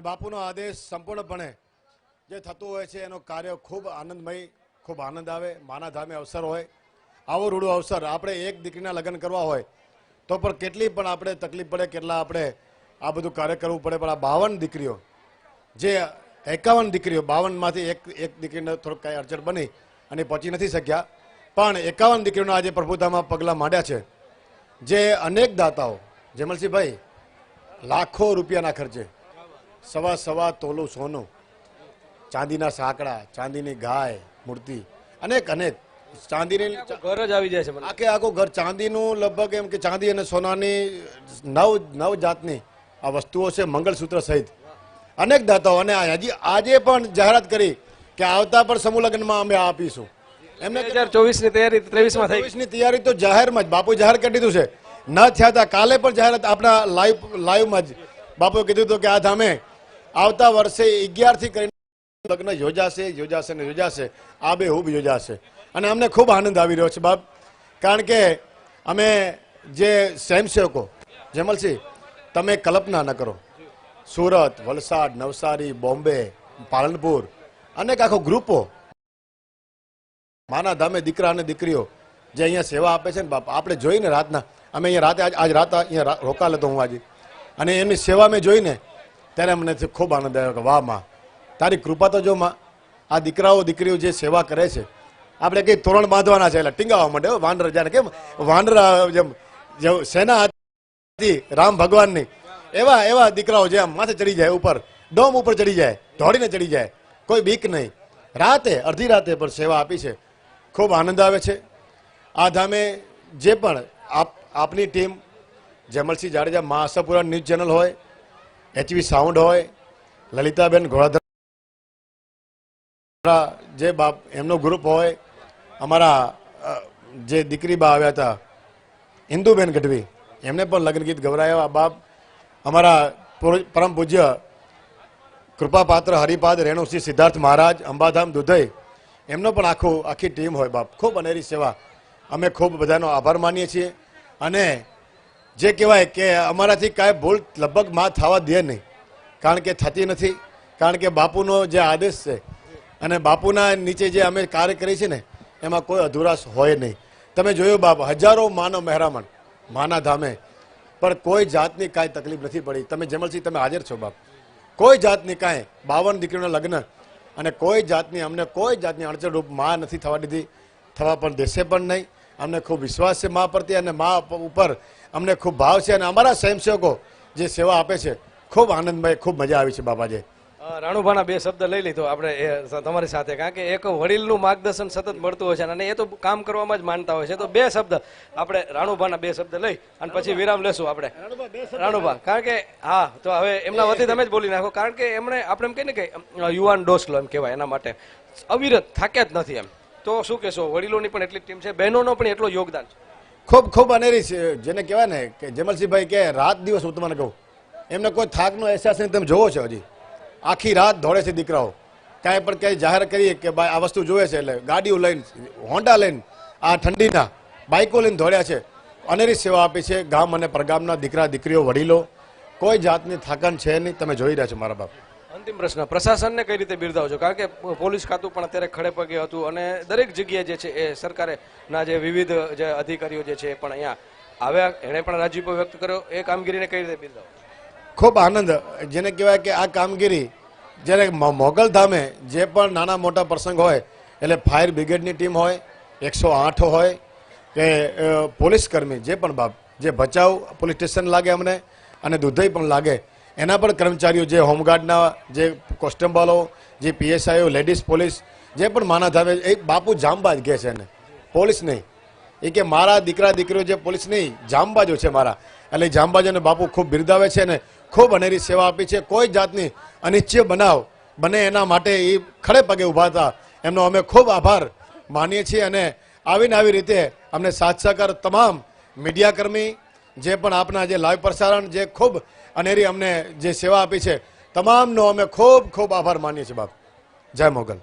અને બાપુનો આદેશ સંપૂર્ણપણે જે થતું હોય છે, એનો કાર્ય ખૂબ આનંદમય, ખૂબ આનંદ આવે માના ધામે અવસર હોય આવો રૂડો અવસર. આપણે એક દીકરીના લગ્ન કરવા હોય, તો પણ કેટલી પણ આપણે તકલીફ પડે, કેટલા આપણે આ બધું કાર્ય કરવું પડે. પણ આ બાવન દીકરીઓ, જે એકાવન દીકરીઓ, બાવનમાંથી એક એક દીકરીને થોડુંક કાંઈ અડચણ બની અને પહોંચી નથી શક્યા. પણ એકાવન દીકરીઓના આજે પ્રભુતામાં પગલાં માંડ્યા છે. જે અનેક દાતાઓ, જેમલસિંહભાઈ, લાખો રૂપિયાના ખર્ચે સવા સવા તોલું સોનું ચાંદીના સાંકડા ચાંદીની ગાય મૂર્તિ અનેક અનેક. ચાંદીની ઘર જ આવી જાય છે આખે આખું ઘર ચાંદીનું લગભગ એમ કે ચાંદી અને સોનાની નવ નવ જાતની આ વસ્તુઓ છે મંગળસૂત્ર સહિત. અનેક દાતાઓ અને હજી આજે પણ જાહેરાત કરી કે આવતા પણ સમૂહ લગ્નમાં અમે આપીશું. એમને બે હજાર ચોવીસ તૈયારી ત્રેવીસમાં થઈ. ની તૈયારી તો જાહેરમાં જ બાપુ જાહેર કરી દીધું છે. ન થયા હતા કાલે પણ જાહેરાત આપણા લાઈવ લાઈવમાં જ. બાપુએ કીધું હતું કે આ ધામે આવતા વર્ષે અગિયારથી કરીને લગ્ન યોજાશે યોજાશે ને યોજાશે. આ બે યોજાશે. અને અમને ખૂબ આનંદ આવી રહ્યો છે, બાપ. કારણ કે અમે જે સ્વયંસેવકો, જેમલસિંહ, તમે કલ્પના ન કરો. સુરત, વલસાડ, નવસારી, બોમ્બે, પાલનપુર, અનેક આખો ગ્રુપો માના ધામે દીકરા અને દીકરીઓ જે અહીંયા સેવા આપે છે ને, બાપ, આપણે જોઈને રાતના, અમે અહીંયા રાતે, આજ રાત અહીંયા રોકાલ હતો હું આજે. અને એમની સેવા મેં જોઈને ત્યારે મને ખૂબ આનંદ આવ્યો કે વાહમાં તારી કૃપા તો જો માં આ દીકરાઓ દીકરીઓ જે સેવા કરે છે આપણે કંઈ તોરણ બાંધવાના છે એટલે ટીંગાવા હો, વાનર જાણે કેમ વાનર જેમ સેના હતી રામ ભગવાનની એવા એવા દીકરાઓ જે આમ માથે ચડી જાય ઉપર ડોમ ઉપર ચડી જાય દોડીને ચડી જાય કોઈ બીક નહીં. રાતે અડધી રાતે પણ સેવા આપી છે. ખૂબ આનંદ આવે છે. આ ધામે જે પણ આપ આપની team Jamalsinh Jadeja Maa Ashapura news channel હોય એચવી સાઉન્ડ હોય, લલિતાબેન ઘોડાધર, જે બાપ, એમનો ગ્રુપ હોય, અમારા જે દીકરી બા આવ્યા હતા ઇન્દુબેન ગઢવી, એમને પણ લગ્ન ગીત ગવરાયા. બાપ અમારા પૂર- પરમ પૂજ્ય કૃપાપાત્ર હરિપાદ રેણુસિંહ સિદ્ધાર્થ મહારાજ, અંબાધામ દુધઈ, એમનો પણ આખું, આખી ટીમ હોય બાપ. ખૂબ અનેરી સેવા. અમે ખૂબ બધાનો આભાર માનીએ છીએ. અને જે કહેવાય કે અમારાથી કાંઈ ભૂલ લગભગમાં થવા દે નહીં. કારણ કે થતી નથી. કારણ કે બાપુનો જે આદેશ છે અને બાપુના નીચે જે અમે કાર્ય કરીએ છીએ ને, એમાં કોઈ અધુરાશ હોય નહીં. તમે જોયું બાપ, હજારો માનો મહેરામણ, માના ધામે, પણ કોઈ જાતની કાંઈ તકલીફ નથી પડી. તમે જમલસિંહ તમે હાજર છો બાપ. કોઈ જાતની કાંઈ, બાવન દીકરીના લગ્ન અને કોઈ જાતની અમને કોઈ જાતની અડચણરૂપમાં નથી થવા દીધી. થવા પણ દેશે પણ નહીં. અમને ખૂબ વિશ્વાસ છે મા પ્રત્યે અને મા ઉપર અમને ખૂબ ભાવ છે અને અમારા સ્વયંસેવકો જે સેવા આપે છે ખૂબ આનંદમય ખૂબ મજા આવી છે બાબાજી. રાણુભાના બે શબ્દ લઈ લીધો. આપણે તમારી સાથે કારણ કે એક વડીલનું માર્ગદર્શન સતત મળતું હોય છે અને એ તો કામ કરવામાં જ માનતા હોય છે. તો બે શબ્દ આપણે રાણુભાના બે શબ્દ લઈ અને પછી વિરામ લેશું આપણે. રાણુભા કારણ કે હા તો હવે એમના વતી તમે જ બોલી નાખો. કારણ કે એમણે આપણે એમ કહીએ ને કે યુવાન ડોસલો એમ કહેવાય એના માટે. અવિરત થાક્યા જ નથી એમ. તો શું કહેશો? વડીલોની પણ એટલી ટીમ છે. બહેનોનો પણ એટલો યોગદાન છે. ખૂબ ખૂબ અનેરી છે. જેને કહેવાય ને કે જમલસિંહભાઈ કે રાત દિવસ હું તમને કહું. એમને કોઈ થાકનો અહેસાસ નહીં. તમે જોવો છો હજી. આખી રાત દોડે છે દીકરાઓ. કાંઈ પણ કંઈ જાહેર કરીએ કે ભાઈ, આ વસ્તુ જોવે છે એટલે ગાડીઓ લઈને, હોન્ડા લઈને, આ ઠંડીના બાઇકો લઈને દોડ્યા છે. અનેરી સેવા આપી છે ગામ અને પરગામના દીકરા, દીકરીઓ, વડીલો. કોઈ જાતની થાકન છે નહીં. તમે જોઈ રહ્યા છો મારા બાપ. અંતિમ પ્રશ્ન, પ્રશાસનને કઈ રીતે બિરદાવજો? કારણ કે પોલીસ ખાતું પણ અત્યારે ખડે પગે હતું અને દરેક જગ્યાએ જે છે એ સરકારે ના જે વિવિધ જે અધિકારીઓ જે છે એ પણ અહીંયા આવ્યા. એણે પણ રાજીપો વ્યક્ત કર્યો. એ કામગીરીને કઈ રીતે બિરદાવો? ખૂબ આનંદ. જેને કહેવાય કે આ કામગીરી જ્યારે મ- મોગલ ધામે જે પણ નાના મોટા પ્રસંગ હોય, એટલે ફાયર બ્રિગેડની ટીમ હોય, એકસો આઠ હોય, કે પોલીસ કર્મી, જે પણ બાપ, જે ભચાઉ પોલીસ સ્ટેશન લાગે અમને અને દુધઈ પણ લાગે એના પણ કર્મચારીઓ જે હોમગાર્ડના જે કોન્સ્ટેબલો, જે પીએસઆઈઓ, લેડીઝ પોલીસ, જે પણ માના ધામે એ બાપુ જામબાજ કહે છે એને. પોલીસ નહીં. એ કે મારા દીકરા, દીકરીઓ જે પોલીસ નહીં, જામબાજો છે મારા. એટલે જામબાજોને બાપુ ખૂબ બિરદાવે છે ને ખૂબ અનેરી સેવા આપી છે. કોઈ જાતની અનિચ્છય બનાવ બને એના માટે એ ખડે પગે ઊભા હતા. એમનો અમે ખૂબ આભાર માનીએ છીએ અને આવીને આવી રીતે અમને સાથ સહકાર તમામ મીડિયાકર્મી જે પણ આપના જે લાઈવ પ્રસારણ જે ખૂબ અનેરી અમને જે સેવા આપી છે, તમામનો અમે ખૂબ ખૂબ આભાર માનીએ છીએ બાપ. જય મોગલ.